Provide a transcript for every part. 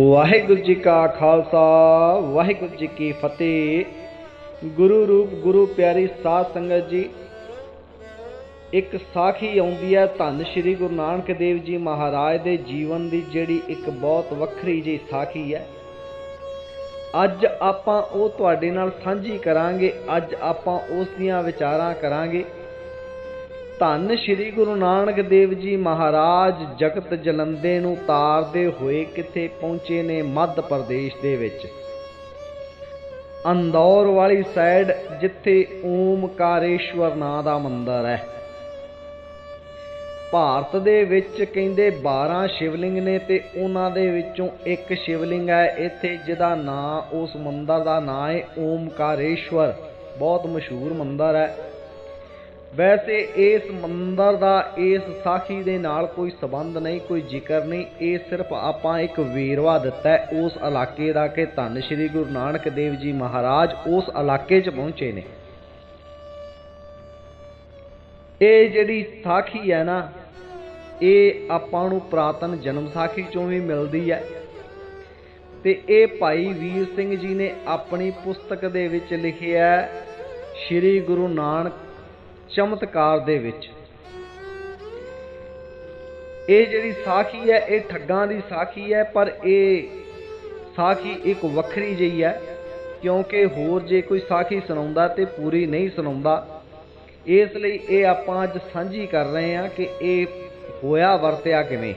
ਵਾਹਿਗੁਰੂ ਜੀ ਕਾ ਖਾਲਸਾ, ਵਾਹਿਗੁਰੂ ਜੀ ਕੀ ਫਤਿਹ। ਗੁਰੂ ਰੂਪ, ਗੁਰੂ ਪਿਆਰੀ ਸਾਧ ਸੰਗਤ ਜੀ, ਇੱਕ ਸਾਖੀ ਆਉਂਦੀ ਹੈ ਧੰਨ ਸ਼੍ਰੀ ਗੁਰੂ ਨਾਨਕ ਦੇਵ ਜੀ ਮਹਾਰਾਜ ਦੇ ਜੀਵਨ ਦੀ ਜਿਹੜੀ ਇੱਕ ਬਹੁਤ ਵੱਖਰੀ ਜਿਹੀ ਸਾਖੀ ਹੈ। ਅੱਜ ਆਪਾਂ ਉਹ ਤੁਹਾਡੇ ਨਾਲ ਸਾਂਝੀ ਕਰਾਂਗੇ, ਅੱਜ ਆਪਾਂ ਉਸ ਦੀਆਂ ਵਿਚਾਰਾਂ ਕਰਾਂਗੇ। ਧੰਨ ਸ਼੍ਰੀ ਗੁਰੂ ਨਾਨਕ ਦੇਵ ਜੀ ਮਹਾਰਾਜ, ਜਗਤ ਜਲੰਦੇ ਨੂੰ ਤਾਰਦੇ ਹੋਏ ਕਿੱਥੇ ਪਹੁੰਚੇ ਨੇ ਮੱਧ ਪ੍ਰਦੇਸ਼ ਦੇ ਵਿੱਚ। ਅੰਦੌਰ ਵਾਲੀ ਸਾਈਡ ਜਿੱਥੇ ਓਮਕਾਰੇਸ਼ਵਰ ਨਾਂ ਦਾ ਮੰਦਿਰ ਹੈ। ਭਾਰਤ ਦੇ ਵਿੱਚ ਕਹਿੰਦੇ 12 ਸ਼ਿਵਲਿੰਗ ਨੇ ਤੇ ਉਹਨਾਂ ਦੇ ਵਿੱਚੋਂ ਇੱਕ ਸ਼ਿਵਲਿੰਗ ਹੈ ਇੱਥੇ ਜਿਹਦਾ ਨਾਂ, ਉਸ ਮੰਦਿਰ ਦਾ ਨਾਂ ਹੈ ਓਮਕਾਰੇਸ਼ਵਰ। ਬਹੁਤ ਮਸ਼ਹੂਰ ਮੰਦਿਰ ਹੈ। ਵੈਸੇ ਇਸ ਮੰਦਰ ਦਾ, ਇਸ ਸਾਖੀ ਦੇ ਨਾਲ ਕੋਈ ਸਬੰਧ ਨਹੀਂ, ਕੋਈ ਜ਼ਿਕਰ ਨਹੀਂ। ਇਹ ਸਿਰਫ ਆਪਾਂ ਇੱਕ ਵੇਰਵਾ ਦਿੱਤਾ ਹੈ, ਉਸ ਇਲਾਕੇ ਦਾ ਕਿ ਧੰਨ ਸ਼੍ਰੀ ਗੁਰੂ ਨਾਨਕ ਦੇਵ ਜੀ ਮਹਾਰਾਜ ਉਸ ਇਲਾਕੇ 'ਚ ਪਹੁੰਚੇ ਨੇ। ਇਹ ਜਿਹੜੀ ਸਾਖੀ ਹੈ ਨਾ, ਇਹ ਆਪਾਂ ਨੂੰ ਪ੍ਰਾਤਨ ਜਨਮ ਸਾਖੀ ਚੋਂ ਵੀ ਮਿਲਦੀ ਹੈ। ਤੇ ਇਹ ਭਾਈ ਵੀਰ ਸਿੰਘ ਜੀ ਨੇ ਆਪਣੀ ਪੁਸਤਕ ਦੇ ਵਿੱਚ ਲਿਖਿਆ ਹੈ, ਸ਼੍ਰੀ ਗੁਰੂ ਨਾਨਕ ਚਮਤਕਾਰ ਦੇ ਵਿੱਚ। ਇਹ ਜਿਹੜੀ ਸਾਖੀ ਹੈ, ਇਹ ਠੱਗਾਂ ਦੀ ਸਾਖੀ ਹੈ, ਪਰ ਇਹ ਸਾਖੀ ਇੱਕ ਵੱਖਰੀ ਜਿਹੀ ਹੈ, ਕਿਉਂਕਿ ਹੋਰ ਜੇ ਕੋਈ ਸਾਖੀ ਸੁਣਾਉਂਦਾ ਤੇ ਪੂਰੀ ਨਹੀਂ ਸੁਣਾਉਂਦਾ, ਇਸ ਲਈ ਇਹ ਆਪਾਂ ਅੱਜ ਸਾਂਝੀ ਕਰ ਰਹੇ ਹਾਂ ਕਿ ਇਹ ਹੋਇਆ, ਵਰਤਿਆ ਕਿਵੇਂ।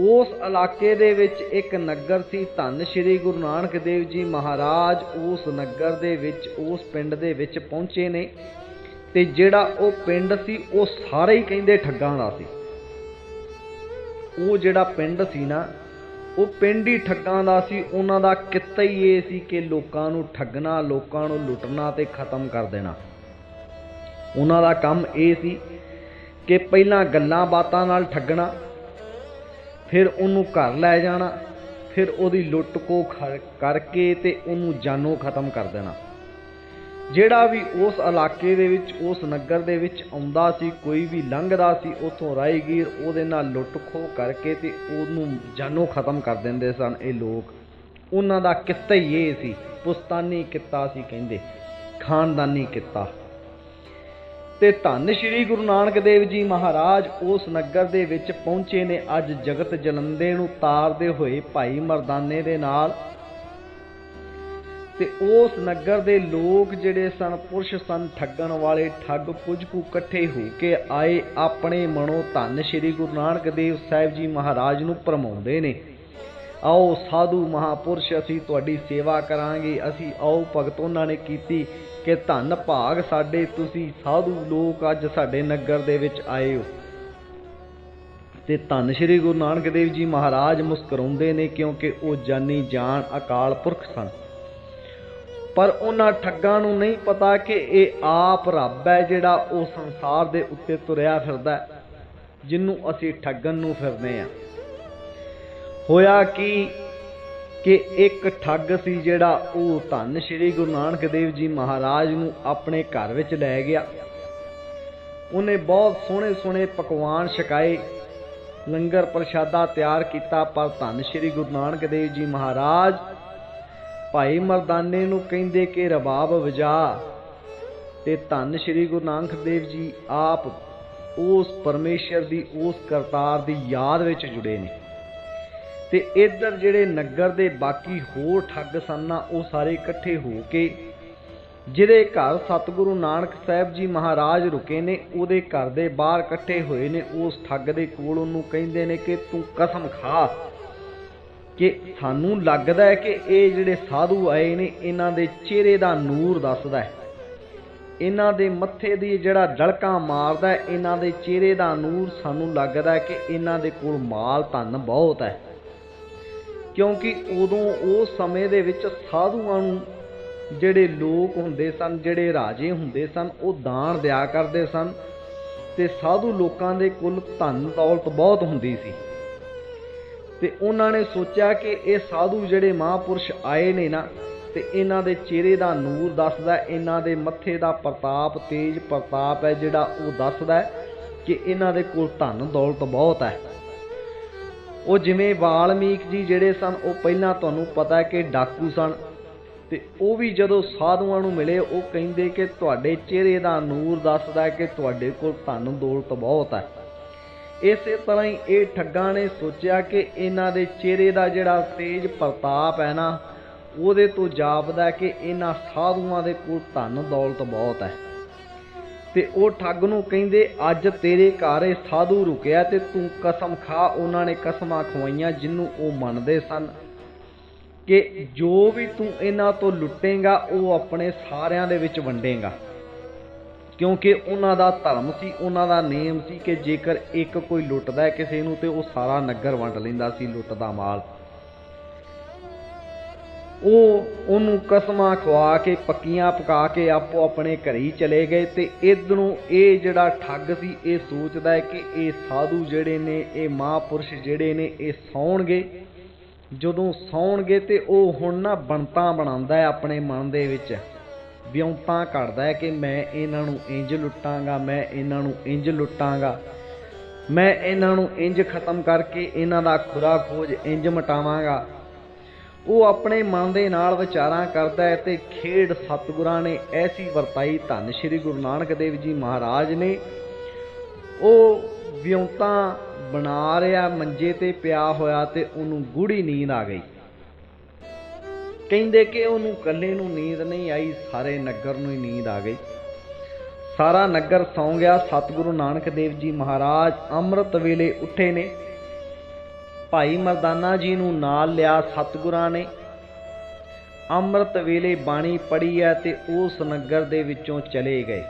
ਉਸ ਇਲਾਕੇ ਦੇ ਵਿੱਚ ਇੱਕ ਨਗਰ ਸੀ ਧੰਨ ਸ਼੍ਰੀ ਗੁਰੂ ਨਾਨਕ ਦੇਵ ਜੀ ਮਹਾਰਾਜ ਉਸ ਨਗਰ ਦੇ ਵਿੱਚ, ਉਸ ਪਿੰਡ ਦੇ ਵਿੱਚ ਪਹੁੰਚੇ ਨੇ ਤੇ ਜਿਹੜਾ ਉਹ ਪਿੰਡ ਸੀ, ਉਹ ਸਾਰੇ ਹੀ ਕਹਿੰਦੇ ਠੱਗਾਂ ਦਾ ਸੀ। ਉਹ ਜਿਹੜਾ ਪਿੰਡ ਸੀ ਨਾ, ਉਹ ਪਿੰਡ ਹੀ ਠੱਗਾਂ ਦਾ ਸੀ, ਉਹਨਾਂ ਦਾ ਕਿੱਤਾ ਹੀ ਇਹ ਸੀ ਕਿ ਲੋਕਾਂ ਨੂੰ ਠੱਗਣਾ, ਲੋਕਾਂ ਨੂੰ ਲੁੱਟਣਾ ਤੇ ਖਤਮ ਕਰ ਦੇਣਾ। ਉਹਨਾਂ ਦਾ ਕੰਮ ਇਹ ਸੀ ਕਿ ਪਹਿਲਾਂ ਗੱਲਾਂ ਬਾਤਾਂ ਨਾਲ ਠੱਗਣਾ ਫਿਰ ਉਹਨੂੰ ਘਰ ਲੈ ਜਾਣਾ, ਫਿਰ ਉਹਦੀ ਲੁੱਟ ਕੋ ਕਰਕੇ ਤੇ ਉਹਨੂੰ ਜਾਨੋਂ ਖਤਮ ਕਰ ਦੇਣਾ। ਜਿਹੜਾ ਵੀ ਉਸ ਇਲਾਕੇ ਦੇ ਵਿੱਚ, ਉਸ ਨਗਰ ਦੇ ਵਿੱਚ ਆਉਂਦਾ ਸੀ, ਕੋਈ ਵੀ ਲੰਘਦਾ ਸੀ, ਉਥੋਂ ਰਾਈਗੀਰ ਉਹਦੇ ਨਾਲ ਲੁੱਟ ਖੋ ਕਰਕੇ ਤੇ ਉਹਨੂੰ ਜਾਨੋਂ ਖਤਮ ਕਰ ਦਿੰਦੇ ਸਨ ਇਹ ਲੋਕ। ਉਹਨਾਂ ਦਾ ਕਿੱਤਾ ਹੀ ਇਹ ਸੀ, ਪੁਸਤਾਨੀ ਕਿੱਤਾ ਸੀ ਕਹਿੰਦੇ, ਖਾਨਦਾਨੀ ਕਿੱਤਾ। ਤੇ ਧੰਨ ਸ਼੍ਰੀ ਗੁਰੂ ਨਾਨਕ ਦੇਵ ਜੀ ਮਹਾਰਾਜ ਉਸ ਨਗਰ ਦੇ ਵਿੱਚ ਪਹੁੰਚੇ ਨੇ। ਅੱਜ ਜਗਤ ਜਲੰਦੇ ਨੂੰ ਤਾਰਦੇ ਹੋਏ ਭਾਈ ਮਰਦਾਨੇ ਦੇ ਨਾਲ। ਤੇ ਉਸ ਨਗਰ ਦੇ ਲੋਕ ਜਿਹੜੇ ਸਨ, ਪੁਰਸ਼ ਸਨ, ਠੱਗਣ ਵਾਲੇ, ਠੱਗ ਕੁਝ ਕੁ ਇਕੱਠੇ ਹੋ ਕੇ ਆਏ। ਆਪਣੇ ਮਨੋਂ ਧੰਨ ਸ਼੍ਰੀ ਗੁਰੂ ਨਾਨਕ ਦੇਵ ਸਾਹਿਬ ਜੀ ਮਹਾਰਾਜ ਨੂੰ ਪਰਮਾਉਂਦੇ ਨੇ। ਆਓ ਸਾਧੂ ਮਹਾਪੁਰਸ਼, ਅਸੀਂ ਤੁਹਾਡੀ ਸੇਵਾ ਕਰਾਂਗੇ। ਅਸੀਂ ਆਓ ਭਗਤ ਉਹਨਾਂ ਨੇ ਕੀਤੀ। ਕਿ ਧੰਨ ਭਾਗ ਸਾਡੇ, ਤੁਸੀਂ ਸਾਧੂ ਲੋਕ ਅੱਜ ਸਾਡੇ ਨਗਰ ਦੇ ਵਿੱਚ ਆਏ ਹੋ। ਤੇ ਧੰਨ ਸ਼੍ਰੀ ਗੁਰੂ ਨਾਨਕ ਦੇਵ ਜੀ ਮਹਾਰਾਜ ਮੁਸਕਰਾਉਂਦੇ ਨੇ ਕਿਉਂਕਿ ਉਹ ਜਾਨੀ ਜਾਨ ਅਕਾਲ ਪੁਰਖ ਸਨ। ਪਰ ਉਹਨਾਂ ਠੱਗਾਂ ਨੂੰ ਨਹੀਂ ਪਤਾ ਕਿ ਇਹ ਆਪ ਰੱਬ ਹੈ ਜਿਹੜਾ ਉਹ ਸੰਸਾਰ ਦੇ ਉੱਤੇ ਤੁਰਿਆ ਫਿਰਦਾ ਜਿਹਨੂੰ ਅਸੀਂ ਠੱਗਣ ਨੂੰ ਫਿਰਦੇ ਆ ਹੋਇਆ ਕਿ ਕਿ ਇੱਕ ਠੱਗ ਸੀ ਜਿਹੜਾ ਉਹ ਧੰਨ ਸ਼੍ਰੀ ਗੁਰੂ ਨਾਨਕ ਦੇਵ ਜੀ ਮਹਾਰਾਜ ਨੂੰ ਆਪਣੇ ਘਰ ਵਿੱਚ ਲੈ ਗਿਆ। ਉਹਨੇ ਬਹੁਤ ਸੋਹਣੇ ਸੋਹਣੇ ਪਕਵਾਨ ਛਕਾਏ, ਲੰਗਰ ਪ੍ਰਸ਼ਾਦਾ ਤਿਆਰ ਕੀਤਾ, ਪਰ ਧੰਨ ਸ਼੍ਰੀ ਗੁਰੂ ਨਾਨਕ ਦੇਵ ਜੀ ਮਹਾਰਾਜ ਭਾਈ ਮਰਦਾਨੇ ਨੂੰ ਕਹਿੰਦੇ ਕਿ ਰਬਾਬ ਵਜਾ ਤੇ ਧੰਨ ਸ਼੍ਰੀ ਗੁਰੂ ਨਾਨਕ ਦੇਵ ਜੀ ਆਪ ਉਸ ਪਰਮੇਸ਼ਰ ਦੀ, ਉਸ ਕਰਤਾਰ ਦੀ ਯਾਦ ਵਿੱਚ ਜੁੜੇ ਨੇ। ਤੇ ਇੱਧਰ ਜਿਹੜੇ ਨਗਰ ਦੇ ਬਾਕੀ ਹੋਰ ਠੱਗ ਸਨ ਨਾ, ਉਹ ਸਾਰੇ ਇਕੱਠੇ ਹੋ ਕੇ ਜਿਹਦੇ ਘਰ ਸਤਿਗੁਰੂ ਨਾਨਕ ਸਾਹਿਬ ਜੀ ਮਹਾਰਾਜ ਰੁਕੇ ਨੇ, ਉਹਦੇ ਘਰ ਦੇ ਬਾਹਰ ਇਕੱਠੇ ਹੋਏ ਨੇ, ਉਸ ਠੱਗ ਦੇ ਕੋਲ ਉਹਨੂੰ ਕਹਿੰਦੇ ਨੇ ਕਿ ਤੂੰ ਕਸਮ ਖਾ ਕਿ ਸਾਨੂੰ ਲੱਗਦਾ ਹੈ ਕਿ ਇਹ ਜਿਹੜੇ ਸਾਧੂ ਆਏ ਨੇ, ਇਹਨਾਂ ਦੇ ਚਿਹਰੇ ਦਾ ਨੂਰ ਦੱਸਦਾ ਹੈ। ਇਹਨਾਂ ਦੇ ਮੱਥੇ ਦੀ ਜਿਹੜਾ ਝਲਕਾਂ ਮਾਰਦਾ ਇਹਨਾਂ ਦੇ ਚਿਹਰੇ ਦਾ ਨੂਰ ਸਾਨੂੰ ਲੱਗਦਾ ਕਿ ਇਹਨਾਂ ਦੇ ਕੋਲ ਮਾਲ, ਧਨ ਬਹੁਤ ਹੈ। ਕਿਉਂਕਿ ਉਦੋਂ ਉਸ ਸਮੇਂ ਦੇ ਵਿੱਚ ਸਾਧੂਆਂ ਨੂੰ ਜਿਹੜੇ ਲੋਕ ਹੁੰਦੇ ਸਨ, ਜਿਹੜੇ ਰਾਜੇ ਹੁੰਦੇ ਸਨ, ਉਹ ਦਾਨ ਦਿਆ ਕਰਦੇ ਸਨ ਤੇ ਸਾਧੂ ਲੋਕਾਂ ਦੇ ਕੋਲ ਧਨ ਦੌਲਤ ਬਹੁਤ ਹੁੰਦੀ ਸੀ। ਤੇ ਉਹਨਾਂ ਨੇ ਸੋਚਿਆ ਕਿ ਇਹ ਸਾਧੂ ਜਿਹੜੇ ਮਹਾਪੁਰਸ਼ ਆਏ ਨੇ ਨਾ, ਤੇ ਇਹਨਾਂ ਦੇ ਚਿਹਰੇ ਦਾ ਨੂਰ ਦੱਸਦਾ, ਇਹਨਾਂ ਦੇ ਮੱਥੇ ਦਾ ਪ੍ਰਤਾਪ ਤੇਜ ਪ੍ਰਤਾਪ ਹੈ ਜਿਹੜਾ ਉਹ ਦੱਸਦਾ ਕਿ ਇਹਨਾਂ ਦੇ ਕੋਲ ਧਨ ਦੌਲਤ ਬਹੁਤ ਹੈ। ਉਹ ਜਿਵੇਂ ਵਾਲਮੀਕ ਜੀ ਜਿਹੜੇ ਸਨ, ਉਹ ਪਹਿਲਾਂ ਤੁਹਾਨੂੰ ਪਤਾ ਹੈ ਕਿ ਡਾਕੂ ਸਨ ਤੇ ਉਹ ਵੀ ਜਦੋਂ ਸਾਧੂਆਂ ਨੂੰ ਮਿਲੇ, ਉਹ ਕਹਿੰਦੇ ਕਿ ਤੁਹਾਡੇ ਚਿਹਰੇ ਦਾ ਨੂਰ ਦੱਸਦਾ ਹੈ ਕਿ ਤੁਹਾਡੇ ਕੋਲ ਧਨ ਦੌਲਤ ਬਹੁਤ ਹੈ। ਇਸੇ ਤਰ੍ਹਾਂ ਹੀ ਇਹ ਠੱਗਾਂ ਨੇ ਸੋਚਿਆ ਕਿ ਇਹਨਾਂ ਦੇ ਚਿਹਰੇ ਦਾ ਜਿਹੜਾ ਤੇਜ ਪ੍ਰਤਾਪ ਹੈ ਨਾ, ਉਹਦੇ ਤੋਂ ਜਾਪਦਾ ਕਿ ਇਹਨਾਂ ਸਾਧੂਆਂ ਦੇ ਕੋਲ ਧਨ ਦੌਲਤ ਬਹੁਤ ਹੈ। ਤੇ ਉਹ ਠੱਗ ਨੂੰ ਕਹਿੰਦੇ, ਅੱਜ ਤੇਰੇ ਘਰ ਇਹ ਸਾਧੂ ਰੁਕਿਆ ਤੇ ਤੂੰ ਕਸਮ ਖਾ। ਉਹਨਾਂ ਨੇ ਕਸਮਾਂ ਖਵਾਈਆਂ ਜਿਹਨੂੰ ਉਹ ਮੰਨਦੇ ਸਨ ਕਿ ਜੋ ਵੀ ਤੂੰ ਇਹਨਾਂ ਤੋਂ ਲੁੱਟੇਗਾ, ਉਹ ਆਪਣੇ ਸਾਰਿਆਂ ਦੇ ਵਿੱਚ ਵੰਡੇਗਾ। ਕਿਉਂਕਿ ਉਹਨਾਂ ਦਾ ਧਰਮ ਸੀ, ਉਹਨਾਂ ਦਾ ਨੇਮ ਸੀ ਕਿ ਜੇਕਰ ਇੱਕ ਕੋਈ ਲੁੱਟਦਾ ਕਿਸੇ ਨੂੰ ਤੇ ਉਹ ਸਾਰਾ ਨਗਰ ਵੰਡ ਲੈਂਦਾ ਸੀ ਲੁੱਟਦਾ ਮਾਲ। ਉਹ ਉਹਨੂੰ ਕਸਮਾਂ ਖਵਾ ਕੇ, ਪੱਕੀਆਂ ਪਕਾ ਕੇ ਆਪੋ ਆਪਣੇ ਘਰੀ ਚਲੇ ਗਏ ਤੇ ਇਧਰੋਂ ਇਹ ਜਿਹੜਾ ਠੱਗ ਸੀ, ਇਹ ਸੋਚਦਾ ਹੈ ਕਿ ਇਹ ਸਾਧੂ ਜਿਹੜੇ ਨੇ, ਇਹ ਮਹਾਪੁਰਸ਼ ਜਿਹੜੇ ਨੇ, ਇਹ ਸੌਣਗੇ। ਜਦੋਂ ਸੌਣਗੇ ਤੇ ਉਹ ਹੁਣ ਨਾ ਬਣਤਾਂ ਬਣਾਉਂਦਾ ਹੈ ਆਪਣੇ ਮਨ ਦੇ ਵਿੱਚ। ਵਿਉਂਤਾਂ ਕੱਢਦਾ ਹੈ ਕਿ ਮੈਂ ਇਹਨਾਂ ਨੂੰ ਇੰਜ ਲੁੱਟਾਂਗਾ, ਮੈਂ ਇਹਨਾਂ ਨੂੰ ਇੰਜ ਲੁੱਟਾਂਗਾ। ਮੈਂ ਇਹਨਾਂ ਨੂੰ ਇੰਜ ਖਤਮ ਕਰਕੇ ਇਹਨਾਂ ਦਾ ਖੁਰਾ ਖੋਜ ਇੰਜ ਮਟਾਵਾਂਗਾ। ਉਹ ਆਪਣੇ ਮਨ ਦੇ ਨਾਲ ਵਿਚਾਰਾਂ ਕਰਦਾ ਹੈ ਤੇ ਖੇਡ ਸਤਿਗੁਰਾਂ ਨੇ ਐਸੀ ਵਰਤਾਈ ਧੰਨ ਸ਼੍ਰੀ ਗੁਰੂ ਨਾਨਕ ਦੇਵ ਜੀ ਮਹਾਰਾਜ ਨੇ। ਉਹ ਵਿਉਂਤਾਂ ਬਣਾ ਰਿਹਾ, ਮੰਜੇ ਤੇ ਪਿਆ ਹੋਇਆ ਤੇ ਉਹਨੂੰ ਗੂੜੀ ਨੀਂਦ ਆ ਗਈ। ਕਹਿੰਦੇ ਕਿ ਉਹਨੂੰ ਇਕੱਲੇ ਨੂੰ ਨੀਂਦ ਨਹੀਂ ਆਈ, ਸਾਰੇ ਨਗਰ ਨੂੰ ਹੀ ਨੀਂਦ ਆ ਗਈ। ਸਾਰਾ ਨਗਰ ਸੌਂ ਗਿਆ, ਸਤਿਗੁਰੂ ਨਾਨਕ ਦੇਵ ਜੀ ਮਹਾਰਾਜ ਅੰਮ੍ਰਿਤ ਵੇਲੇ ਉੱਠੇ ਨੇ। ਭਾਈ ਮਰਦਾਨਾ ਜੀ ਨੂੰ ਨਾਲ ਲਿਆ ਸਤਿਗੁਰਾਂ ਨੇ। ਅੰਮ੍ਰਿਤ ਵੇਲੇ ਬਾਣੀ ਪੜ੍ਹੀ ਹੈ ਤੇ ਉਸ ਨਗਰ ਦੇ ਵਿੱਚੋਂ ਚਲੇ ਗਏ।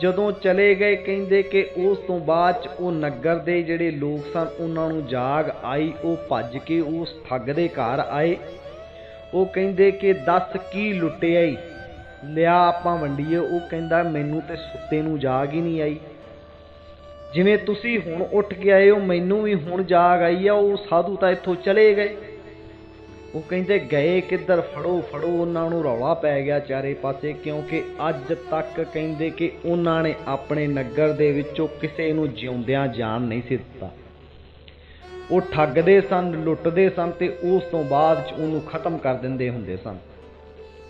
ਜਦੋਂ ਚਲੇ ਗਏ, ਕਹਿੰਦੇ ਕਿ ਉਸ ਤੋਂ ਬਾਅਦ ਚ ਉਹ ਨਗਰ ਦੇ ਜਿਹੜੇ ਲੋਕ ਸਨ, ਉਹਨਾਂ ਨੂੰ ਜਾਗ ਆਈ, ਉਹ ਭੱਜ ਕੇ ਉਸ ਠੱਗ ਦੇ ਘਰ ਆਏ। ਉਹ ਕਹਿੰਦੇ ਕਿ, ਦੱਸ ਕੀ ਲੁੱਟਿਆ ਈ? ਲਿਆ ਆਪਾਂ ਵੰਡੀਏ। ਉਹ ਕਹਿੰਦਾ, ਮੈਨੂੰ ਤੇ ਸੁੱਤੇ ਨੂੰ ਜਾਗ ਹੀ ਨਹੀਂ ਆਈ। ਜਿਵੇਂ ਤੁਸੀਂ ਹੁਣ ਉੱਠ ਕੇ ਆਏ ਹੋ, ਮੈਨੂੰ ਵੀ ਹੁਣ ਜਾਗ ਆਈ ਆ, ਉਹ ਸਾਧੂ ਤਾਂ ਇੱਥੋਂ ਚਲੇ ਗਏ। ਉਹ ਕਹਿੰਦੇ, ਗਏ ਕਿੱਧਰ? ਫੜੋ ਫੜੋ, ਉਹਨਾਂ ਨੂੰ ਰੌਲਾ ਪੈ ਗਿਆ ਚਾਰੇ ਪਾਸੇ, ਕਿਉਂਕਿ ਅੱਜ ਤੱਕ ਕਹਿੰਦੇ ਕਿ ਉਹਨਾਂ ਨੇ ਆਪਣੇ ਨਗਰ ਦੇ ਵਿੱਚੋਂ ਕਿਸੇ ਨੂੰ ਜਿਉਂਦਿਆਂ ਜਾਨ ਨਹੀਂ ਸੀ ਦਿੱਤਾ। ਉਹ ਠੱਗਦੇ ਸਨ, ਲੁੱਟਦੇ ਸਨ ਤੇ ਉਸ ਤੋਂ ਬਾਅਦ ਚ ਉਹਨੂੰ ਖਤਮ ਕਰ ਦਿੰਦੇ ਹੁੰਦੇ ਸਨ।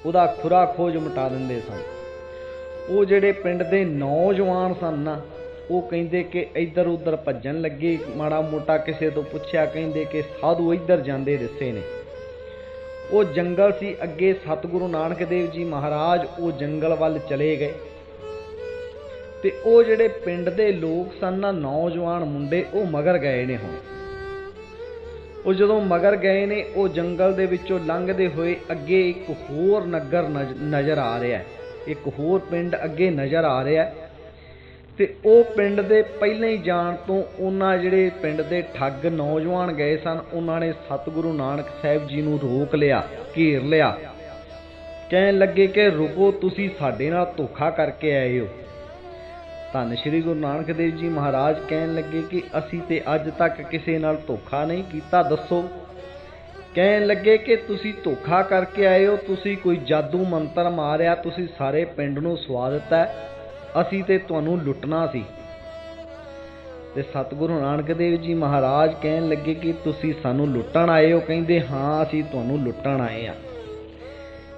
ਉਹਦਾ ਖੁਰਾ ਖੋਜ ਮਿਟਾ ਦਿੰਦੇ ਸਨ। ਉਹ ਜਿਹੜੇ ਪਿੰਡ ਦੇ ਨੌਜਵਾਨ ਸਨ ਨਾ ਉਹ ਕਹਿੰਦੇ ਕਿ ਇੱਧਰ ਉੱਧਰ ਭੱਜਣ ਲੱਗੇ, ਮਾੜਾ ਮੋਟਾ ਕਿਸੇ ਤੋਂ ਪੁੱਛਿਆ, ਕਹਿੰਦੇ ਕਿ ਸਾਧੂ ਇੱਧਰ ਜਾਂਦੇ ਦਿਸੇ ਨੇ। ਉਹ ਜੰਗਲ ਸੀ, ਅੱਗੇ ਸਤਿਗੁਰੂ ਨਾਨਕ ਦੇਵ ਜੀ ਮਹਾਰਾਜ ਉਹ ਜੰਗਲ ਵੱਲ ਚਲੇ ਗਏ। ਤੇ ਉਹ ਜਿਹੜੇ ਪਿੰਡ ਦੇ ਲੋਕ ਸਨ ਨਾ, ਨੌਜਵਾਨ ਮੁੰਡੇ, ਉਹ ਮਗਰ ਗਏ ਨੇ ਹੁਣ। ਉਹ ਜਦੋਂ ਮਗਰ ਗਏ ਨੇ, ਉਹ ਜੰਗਲ ਦੇ ਵਿੱਚੋਂ ਲੰਘਦੇ ਹੋਏ ਅੱਗੇ ਇੱਕ ਹੋਰ ਨਗਰ ਨਜ਼- ਨਜ਼ਰ ਆ ਰਿਹਾ ਹੈ। ਇੱਕ ਹੋਰ ਪਿੰਡ ਅੱਗੇ ਨਜ਼ਰ ਆ ਰਿਹਾ ਹੈ। ਤੇ ਉਹ ਪਿੰਡ ਦੇ ਪਹਿਲਾਂ ਹੀ ਜਾਣ ਤੋਂ ਉਹਨਾਂ ਜਿਹੜੇ ਪਿੰਡ ਦੇ ਠੱਗ ਨੌਜਵਾਨ ਗਏ ਸਨ, ਉਹਨਾਂ ਨੇ ਸਤਿਗੁਰੂ ਨਾਨਕ ਸਾਹਿਬ ਜੀ ਨੂੰ ਰੋਕ ਲਿਆ, ਘੇਰ ਲਿਆ। ਕਹਿਣ ਲੱਗੇ ਕਿ ਰੁਕੋ, ਤੁਸੀਂ ਸਾਡੇ ਨਾਲ ਧੋਖਾ ਕਰਕੇ ਆਏ ਹੋ। ਧੰਨ ਸ਼੍ਰੀ ਗੁਰੂ ਨਾਨਕ ਦੇਵ ਜੀ ਮਹਾਰਾਜ ਕਹਿਣ ਲੱਗੇ ਕਿ ਅਸੀਂ ਤੇ ਅੱਜ ਤੱਕ ਕਿਸੇ ਨਾਲ ਧੋਖਾ ਨਹੀਂ ਕੀਤਾ, ਦੱਸੋ। ਕਹਿਣ ਲੱਗੇ ਕਿ ਤੁਸੀਂ ਧੋਖਾ ਕਰਕੇ ਆਏ ਹੋ, ਤੁਸੀਂ ਕੋਈ ਜਾਦੂ ਮੰਤਰ ਮਾਰਿਆ, ਤੁਸੀਂ ਸਾਰੇ ਪਿੰਡ ਨੂੰ ਸਵਾ ਦਿੱਤਾ। ਹੈ। ਅਸੀਂ ਤੇ ਤੁਹਾਨੂੰ ਲੁੱਟਣਾ ਸੀ। ਤੇ ਸਤਿਗੁਰੂ ਨਾਨਕ ਦੇਵ ਜੀ ਮਹਾਰਾਜ ਕਹਿਣ ਲੱਗੇ ਕਿ ਤੁਸੀਂ ਸਾਨੂੰ ਲੁੱਟਣ ਆਏ ਹੋ, ਕਹਿੰਦੇ ਹਾਂ, ਅਸੀਂ ਤੁਹਾਨੂੰ ਲੁੱਟਣ ਆਏ ਆ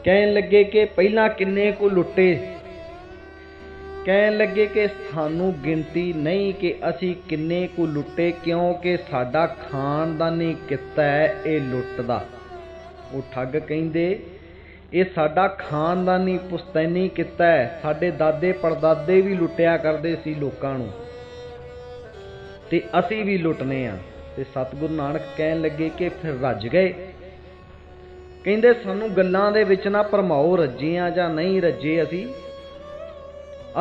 ਕਹਿਣ ਲੱਗੇ ਕਿ ਪਹਿਲਾਂ ਕਿੰਨੇ ਕੋ ਲੁੱਟੇ? ਕਹਿਣ ਲੱਗੇ ਕਿ ਸਾਨੂੰ ਗਿਣਤੀ ਨਹੀਂ ਕਿ ਅਸੀਂ ਕਿੰਨੇ ਕੁ ਲੁੱਟੇ, ਕਿਉਂਕਿ ਸਾਡਾ ਖਾਨਦਾਨੀ ਕਿੱਤਾ ਹੈ ਇਹ ਲੁੱਟ ਦਾ ਉਹ ਠੱਗ ਕਹਿੰਦੇ ਇਹ ਸਾਡਾ ਖਾਨਦਾਨੀ ਪੁਸ਼ਤੈਨੀ ਕਿੱਤਾ ਹੈ। ਸਾਡੇ ਦਾਦੇ ਪੜਦਾਦੇ ਵੀ ਲੁੱਟਿਆ ਕਰਦੇ ਸੀ ਲੋਕਾਂ ਨੂੰ। ਤੇ ਅਸੀਂ ਵੀ ਲੁੱਟਨੇ ਆ। ਤੇ ਸਤਿਗੁਰੂ ਨਾਨਕ ਕਹਿਣ ਲੱਗੇ ਕਿ ਫਿਰ ਰੱਜ ਗਏ। ਕਹਿੰਦੇ, ਸਾਨੂੰ ਗੱਲਾਂ ਦੇ ਵਿੱਚ ਨਾ ਭਰਮਾਓ ਰੱਜੇ ਆ ਜਾਂ ਨਹੀਂ ਰੱਜੇ ਅਸੀਂ?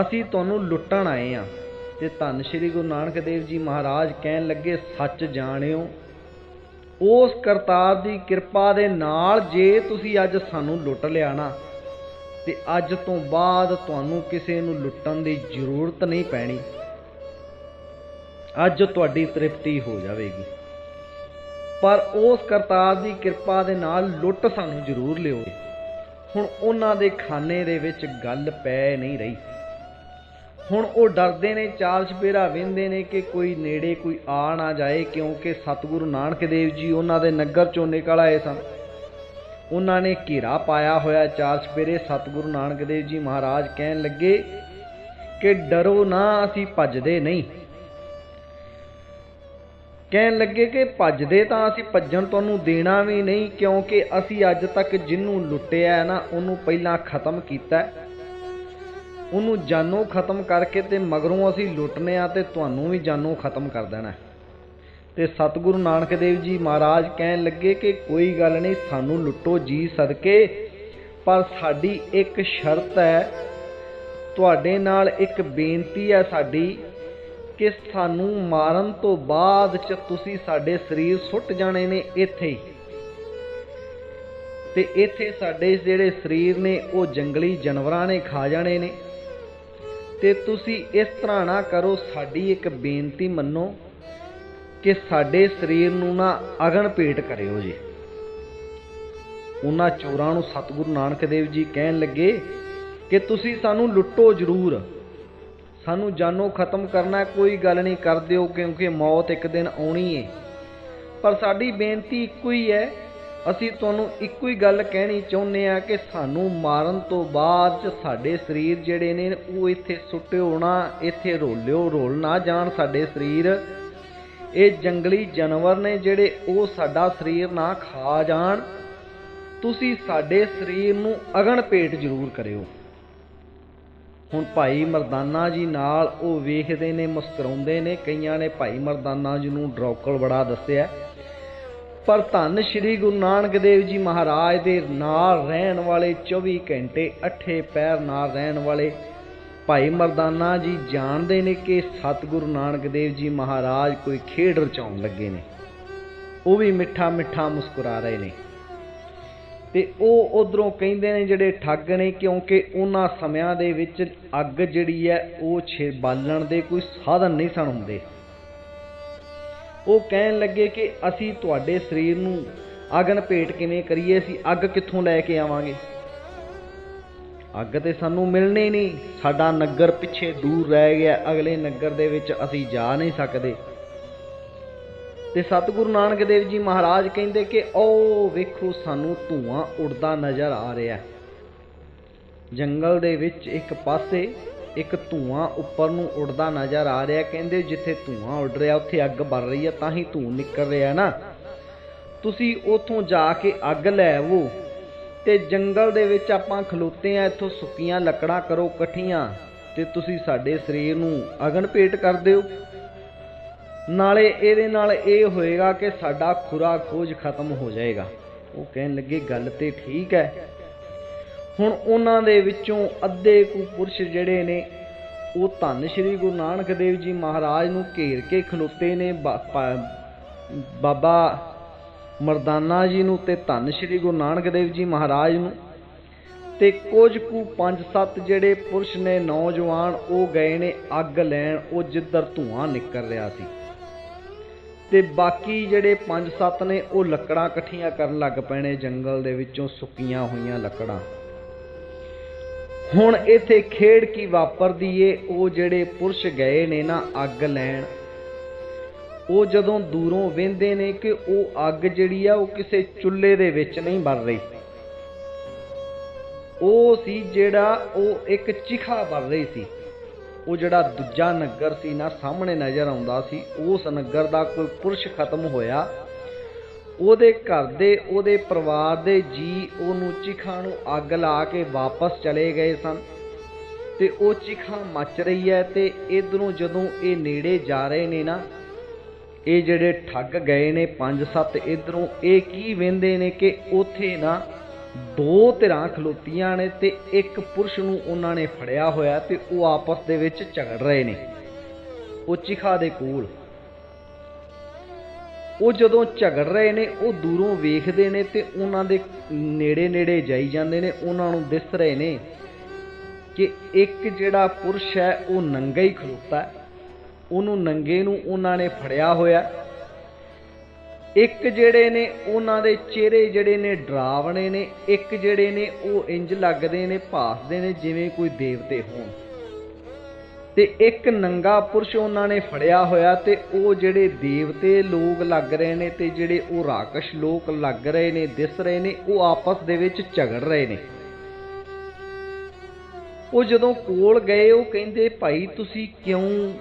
ਅਸੀਂ ਤੁਹਾਨੂੰ ਲੁੱਟਣ ਆਏ ਆ। ਤੇ ਧੰਨ ਸ਼੍ਰੀ ਗੁਰੂ ਨਾਨਕ ਦੇਵ ਜੀ ਮਹਾਰਾਜ ਕਹਿਣ ਲੱਗੇ, ਸੱਚ ਜਾਣਿਓ ਉਸ ਕਰਤਾਰ ਦੀ ਕਿਰਪਾ ਦੇ ਨਾਲ ਜੇ ਤੁਸੀਂ ਅੱਜ ਸਾਨੂੰ ਲੁੱਟ ਲਿਆ ਨਾ, ਤੇ ਅੱਜ ਤੋਂ ਬਾਅਦ ਤੁਹਾਨੂੰ ਕਿਸੇ ਨੂੰ ਲੁੱਟਣ ਦੀ ਜ਼ਰੂਰਤ ਨਹੀਂ ਪੈਣੀ। ਅੱਜ ਤੁਹਾਡੀ ਤ੍ਰਿਪਤੀ ਹੋ ਜਾਵੇਗੀ। ਪਰ ਉਸ ਕਰਤਾਰ ਦੀ ਕਿਰਪਾ ਦੇ ਨਾਲ ਲੁੱਟ ਸਾਨੂੰ ਜ਼ਰੂਰ ਲਿਓ। ਹੁਣ ਉਹਨਾਂ ਦੇ ਖਾਨੇ ਦੇ ਵਿੱਚ ਗੱਲ ਪੈ ਨਹੀਂ ਰਹੀ। ਹੁਣ ਉਹ ਡਰਦੇ ਨੇ, ਚਾਲ ਚਪੇਰਾ ਵਿੰਦੇ ਨੇ ਕਿ ਕੋਈ ਨੇੜੇ ਕੋਈ ਆ ਨਾ ਜਾਏ, ਕਿਉਂਕਿ ਸਤਿਗੁਰੂ ਨਾਨਕ ਦੇਵ ਜੀ ਉਹਨਾਂ ਦੇ ਨਗਰ ਚੋਂ ਨਿਕਲ ਆਏ ਸਨ ਉਹਨਾਂ ਨੇ ਘੇਰਾ ਪਾਇਆ ਹੋਇਆ ਚਾਰ ਚਪੇਰੇ ਸਤਿਗੁਰੂ ਨਾਨਕ ਦੇਵ ਜੀ ਮਹਾਰਾਜ ਕਹਿਣ ਲੱਗੇ ਕਿ ਡਰੋ ਨਾ, ਅਸੀਂ ਭੱਜਦੇ ਨਹੀਂ ਕਹਿਣ ਲੱਗੇ ਕਿ ਭੱਜਦੇ ਤਾਂ ਅਸੀਂ, ਭੱਜਣ ਤੁਹਾਨੂੰ ਦੇਣਾ ਵੀ ਨਹੀਂ, ਕਿਉਂਕਿ ਅਸੀਂ ਅੱਜ ਤੱਕ ਜਿਹਨੂੰ ਲੁੱਟਿਆ ਨਾ, ਉਹਨੂੰ ਪਹਿਲਾਂ ਖਤਮ ਕੀਤਾ ਹੈ। ਉਹਨੂੰ ਜਾਨੋਂ ਖਤਮ ਕਰਕੇ ਤੇ ਮਗਰੋਂ ਅਸੀਂ ਲੁੱਟਨੇ ਆ ਤੇ ਤੁਹਾਨੂੰ ਵੀ ਜਾਨੋਂ ਖਤਮ ਕਰ ਦੇਣਾ ਹੈ। ਤੇ ਸਤਿਗੁਰੂ ਨਾਨਕ ਦੇਵ ਜੀ ਮਹਾਰਾਜ ਕਹਿਣ ਲੱਗੇ ਕਿ ਕੋਈ ਗੱਲ ਨਹੀਂ, ਸਾਨੂੰ ਲੁੱਟੋ ਜੀ ਸਦਕੇ, ਪਰ ਸਾਡੀ ਇੱਕ ਸ਼ਰਤ ਹੈ, ਤੁਹਾਡੇ ਨਾਲ ਇੱਕ ਬੇਨਤੀ ਹੈ ਸਾਡੀ ਕਿ ਸਾਨੂੰ ਮਾਰਨ ਤੋਂ ਬਾਅਦ ਚ ਤੁਸੀਂ ਸਾਡੇ ਸਰੀਰ ਸੁੱਟ ਜਾਣੇ ਨੇ ਇੱਥੇ ਹੀ ਤੇ ਇੱਥੇ ਸਾਡੇ ਜਿਹੜੇ ਸਰੀਰ ਨੇ, ਉਹ ਜੰਗਲੀ ਜਾਨਵਰਾਂ ਨੇ ਖਾ ਜਾਣੇ ਨੇ ਤੇ ਤੁਸੀਂ ਇਸ ਤਰ੍ਹਾਂ ਨਾ ਕਰੋ, ਸਾਡੀ ਇੱਕ ਬੇਨਤੀ ਮੰਨੋ ਕਿ ਸਾਡੇ ਸਰੀਰ ਨੂੰ ਨਾ ਅਗਨ ਭੇਟ ਕਰਿਓ ਜੀ। ਉਹਨਾਂ ਚੋਰਾਂ ਨੂੰ ਸਤਿਗੁਰੂ ਨਾਨਕ ਦੇਵ ਜੀ ਕਹਿਣ ਲੱਗੇ ਕਿ ਤੁਸੀਂ ਸਾਨੂੰ ਲੁੱਟੋ ਜ਼ਰੂਰ। ਸਾਨੂੰ ਜਾਨੋਂ ਖਤਮ ਕਰਨਾ ਕੋਈ ਗੱਲ ਨਹੀਂ, ਕਰ ਦਿਓ ਕਿਉਂਕਿ ਮੌਤ ਇੱਕ ਦਿਨ ਆਉਣੀ ਏ। ਪਰ ਸਾਡੀ ਬੇਨਤੀ ਇੱਕੋ ਹੀ ਹੈ ਅਸੀਂ ਤੁਹਾਨੂੰ ਇੱਕੋ ਹੀ ਗੱਲ ਕਹਿਣੀ ਚਾਹੁੰਦੇ ਆ ਕਿ ਸਾਨੂੰ ਮਾਰਨ ਤੋਂ ਬਾਅਦ ਚ ਸਾਡੇ ਸਰੀਰ ਜਿਹੜੇ ਨੇ, ਉਹ ਇੱਥੇ ਸੁੱਟਿਓ ਨਾ, ਇੱਥੇ ਰੋਲਿਓ, ਰੋਲ ਨਾ ਜਾਣ ਸਾਡੇ ਸਰੀਰ। ਇਹ ਜੰਗਲੀ ਜਾਨਵਰ ਨੇ ਜਿਹੜੇ, ਉਹ ਸਾਡਾ ਸਰੀਰ ਨਾ ਖਾ ਜਾਣ। ਤੁਸੀਂ ਸਾਡੇ ਸਰੀਰ ਨੂੰ ਅਗਨ ਭੇਟ ਜ਼ਰੂਰ ਕਰਿਓ। ਹੁਣ ਭਾਈ ਮਰਦਾਨਾ ਜੀ ਨਾਲ ਉਹ ਵੇਖਦੇ ਨੇ, ਮੁਸਕਰਾਉਂਦੇ ਨੇ, ਕਈਆਂ ਨੇ ਭਾਈ ਮਰਦਾਨਾ ਜੀ ਨੂੰ ਡਰੌਕਲ ਬੜਾ ਦੱਸਿਆ। ਪਰ ਧੰਨ ਸ਼੍ਰੀ ਗੁਰੂ ਨਾਨਕ ਦੇਵ ਜੀ ਮਹਾਰਾਜ ਦੇ ਨਾਲ ਰਹਿਣ ਵਾਲੇ 24 ਘੰਟੇ ਅੱਠੇ ਪੈਰ ਨਾਲ ਰਹਿਣ ਵਾਲੇ ਭਾਈ ਮਰਦਾਨਾ ਜੀ ਜਾਣਦੇ ਨੇ ਕਿ ਸਤਿਗੁਰੂ ਨਾਨਕ ਦੇਵ ਜੀ ਮਹਾਰਾਜ ਕੋਈ ਖੇਡ ਰਚਾਉਣ ਲੱਗੇ ਨੇ। ਉਹ ਵੀ ਮਿੱਠਾ ਮਿੱਠਾ ਮੁਸਕਰਾ ਰਹੇ ਨੇ। ਤੇ ਉਹ ਉਧਰੋਂ ਕਹਿੰਦੇ ਨੇ ਜਿਹੜੇ ਠੱਗ ਨੇ ਕਿਉਂਕਿ ਉਹਨਾਂ ਸਮਿਆਂ ਦੇ ਵਿੱਚ ਅੱਗ ਜਿਹੜੀ ਹੈ ਉਹ ਛੇ ਬਾਲਣ ਦੇ ਕੋਈ ਸਾਧਨ ਨਹੀਂ ਸਨ ਹੁੰਦੇ। ਉਹ ਕਹਿਣ ਲੱਗੇ ਕਿ ਅਸੀਂ ਤੁਹਾਡੇ ਸਰੀਰ ਨੂੰ ਅਗਨ ਭੇਟ ਕਿਵੇਂ ਕਰੀਏ? ਅਸੀਂ ਅੱਗ ਕਿੱਥੋਂ ਲੈ ਕੇ ਆਵਾਂਗੇ? ਅੱਗ ਤੇ ਸਾਨੂੰ ਮਿਲਣੀ ਨਹੀਂ। ਸਾਡਾ ਨਗਰ ਪਿੱਛੇ ਦੂਰ ਰਹਿ ਗਿਆ। ਅਗਲੇ ਨਗਰ ਦੇ ਵਿੱਚ ਅਸੀਂ ਜਾ ਨਹੀਂ ਸਕਦੇ। ਤੇ ਸਤਿਗੁਰੂ ਨਾਨਕ ਦੇਵ ਜੀ ਮਹਾਰਾਜ ਕਹਿੰਦੇ ਕਿ, ਓ, ਵੇਖੋ, ਸਾਨੂੰ ਧੂਆਂ ਉੱਡਦਾ ਨਜ਼ਰ ਆ ਰਿਹਾ ਜੰਗਲ ਦੇ ਵਿੱਚ ਇੱਕ ਪਾਸੇ ਇੱਕ ਧੂਆਂ ਉੱਪਰ ਨੂੰ ਉੱਡਦਾ ਨਜ਼ਰ ਆ ਰਿਹਾ। ਕਹਿੰਦੇ ਜਿੱਥੇ ਧੂਆਂ ਉੱਡ ਰਿਹਾ, ਉੱਥੇ ਅੱਗ ਬਲ ਰਹੀ ਹੈ ਤਾਂ ਹੀ ਧੂੰ ਨਿਕਲ ਰਿਹਾ ਨਾ। ਤੁਸੀਂ ਉਥੋਂ ਜਾ ਕੇ ਅੱਗ ਲੈ ਆਵੋ ਤੇ ਜੰਗਲ ਦੇ ਵਿੱਚ ਆਪਾਂ ਖਲੋਤੇ ਆ, ਇੱਥੋਂ ਸੁੱਕੀਆਂ ਲੱਕੜਾਂ ਕਰੋ ਇਕੱਠੀਆਂ ਤੇ ਤੁਸੀਂ ਸਾਡੇ ਸਰੀਰ ਨੂੰ ਅਗਨ ਭੇਟ ਕਰ ਦਿਓ। ਨਾਲੇ ਇਹਦੇ ਨਾਲ ਇਹ ਹੋਏਗਾ ਕਿ ਸਾਡਾ ਖੁਰਾ ਖੋਜ ਖਤਮ ਹੋ ਜਾਏਗਾ। ਉਹ ਕਹਿਣ ਲੱਗੇ, ਗੱਲ ਤੇ ਠੀਕ ਹੈ ਹੁਣ ਉਹਨਾਂ ਦੇ ਵਿੱਚੋਂ ਅੱਧੇ ਕੁ ਪੁਰਸ਼ ਜਿਹੜੇ ਨੇ, ਉਹ ਧੰਨ ਸ਼੍ਰੀ ਗੁਰੂ ਨਾਨਕ ਦੇਵ ਜੀ ਮਹਾਰਾਜ ਨੂੰ ਘੇਰ ਕੇ ਖਲੋਤੇ ਨੇ ਬਾਬਾ ਮਰਦਾਨਾ ਜੀ ਨੂੰ ਤੇ ਧੰਨ ਸ਼੍ਰੀ ਗੁਰੂ ਨਾਨਕ ਦੇਵ ਜੀ ਮਹਾਰਾਜ ਨੂੰ। ਤੇ ਕੁਝ ਕੁ ਪੰਜ ਸੱਤ ਜਿਹੜੇ ਪੁਰਸ਼ ਨੇ, ਨੌਜਵਾਨ, ਉਹ ਗਏ ਨੇ ਅੱਗ ਲੈਣ, ਉਹ ਜਿੱਧਰ ਧੂਆਂ ਨਿਕਲ ਰਿਹਾ ਸੀ। ਤੇ ਬਾਕੀ ਜਿਹੜੇ ਪੰਜ ਸੱਤ ਨੇ, ਉਹ ਲੱਕੜਾਂ ਇਕੱਠੀਆਂ ਕਰਨ ਲੱਗ ਪਏ ਨੇ ਜੰਗਲ ਦੇ ਵਿੱਚੋਂ ਸੁੱਕੀਆਂ ਹੋਈਆਂ ਲੱਕੜਾਂ। ਹੁਣ ਇੱਥੇ ਖੇਡ ਕੀ ਵਾਪਰਦੀ ਏ? ਉਹ ਜਿਹੜੇ ਪੁਰਸ਼ ਗਏ ਨੇ ਨਾ ਅੱਗ ਲੈਣ। ਉਹ ਜਦੋਂ ਦੂਰੋਂ ਵੇਂਦੇ ਨੇ ਕਿ ਉਹ ਅੱਗ ਜਿਹੜੀ ਆ, ਉਹ ਕਿਸੇ ਚੁੱਲ੍ਹੇ ਦੇ ਵਿੱਚ ਨਹੀਂ ਬਲ ਰਹੀ। ਉਹ ਸੀ ਜਿਹੜਾ ਉਹ ਇੱਕ ਚਿਖਾ ਬਲ ਰਹੀ ਸੀ। ਉਹ ਜਿਹੜਾ ਦੂਜਾ ਨਗਰ ਸੀ ਨਾ, ਸਾਹਮਣੇ ਨਜ਼ਰ ਆਉਂਦਾ ਸੀ, ਉਸ ਨਗਰ ਦਾ ਕੋਈ ਪੁਰਸ਼ ਖਤਮ ਹੋਇਆ। ਉਹਦੇ ਘਰ ਦੇ, ਉਹਦੇ ਪਰਿਵਾਰ ਦੇ ਜੀ ਉਹਨੂੰ ਚਿਖਾ ਨੂੰ ਅੱਗ ਲਾ ਕੇ ਵਾਪਸ ਚਲੇ ਗਏ ਸਨ। ਤੇ ਉਹ ਚਿਖਾ ਮੱਚ ਰਹੀ ਹੈ ਤੇ ਇਧਰੋਂ ਜਦੋਂ ਇਹ ਨੇੜੇ ਜਾ ਰਹੇ ਨੇ ਨਾ, ਇਹ ਜਿਹੜੇ ਠੱਗ ਗਏ ਨੇ ਪੰਜ ਸੱਤ ਇਧਰੋਂ, ਇਹ ਕੀ ਵੇਂਦੇ ਨੇ ਕਿ ਉਥੇ ਨਾ ਦੋ ਧਿਰਾਂ ਖਲੋਤੀਆਂ ਨੇ ਤੇ ਇੱਕ ਪੁਰਸ਼ ਨੂੰ ਉਹਨਾਂ ਨੇ ਫੜਿਆ ਹੋਇਆ ਤੇ ਉਹ ਆਪਸ ਦੇ ਵਿੱਚ ਝਗੜ ਰਹੇ ਨੇ। ਉਹ ਚਿਖਾ ਦੇ ਕੋਲ ਉਹ ਜਦੋਂ ਝਗੜ ਰਹੇ ਨੇ, ਉਹ ਦੂਰੋਂ ਵੇਖਦੇ ਨੇ ਤੇ ਉਹਨਾਂ ਦੇ ਨੇੜੇ ਨੇੜੇ ਜਾਈ ਜਾਂਦੇ ਨੇ, ਉਹਨਾਂ ਨੂੰ ਦਿਸ ਰਹੇ ਨੇ ਕਿ ਇੱਕ ਜਿਹੜਾ ਪੁਰਸ਼ ਹੈ, ਉਹ ਨੰਗਾ ਹੀ ਖਲੋਤਾ ਉਹਨੂੰ ਨੰਗੇ ਨੂੰ ਉਹਨਾਂ ਨੇ ਫੜਿਆ ਹੋਇਆ ਇੱਕ ਜਿਹੜੇ ਨੇ, ਉਹਨਾਂ ਦੇ ਚਿਹਰੇ ਜਿਹੜੇ ਨੇ ਡਰਾਵਣੇ ਨੇ, ਇੱਕ ਜਿਹੜੇ ਨੇ, ਉਹ ਇੰਜ ਲੱਗਦੇ ਨੇ, ਭਾਸਦੇ ਨੇ, ਜਿਵੇਂ ਕੋਈ ਦੇਵਤੇ ਹੋਣ। ਤੇ ਇੱਕ ਨੰਗਾ ਪੁਰਸ਼ ਉਹਨਾਂ ਨੇ ਫੜਿਆ ਹੋਇਆ ਤੇ ਉਹ ਜਿਹੜੇ ਦੇਵਤੇ ਲੋਕ ਲੱਗ ਰਹੇ ਨੇ ਤੇ ਜਿਹੜੇ ਉਹ ਰਾਕਸ਼ ਲੋਕ ਲੱਗ ਰਹੇ ਨੇ, ਦਿਸ ਰਹੇ ਨੇ, ਉਹ ਆਪਸ ਦੇ ਵਿੱਚ ਝਗੜ ਰਹੇ ਨੇ। ਉਹ ਜਦੋਂ ਕੋਲ ਗਏ, ਉਹ ਕਹਿੰਦੇ, ਭਾਈ, ਤੁਸੀਂ ਕਿਉਂ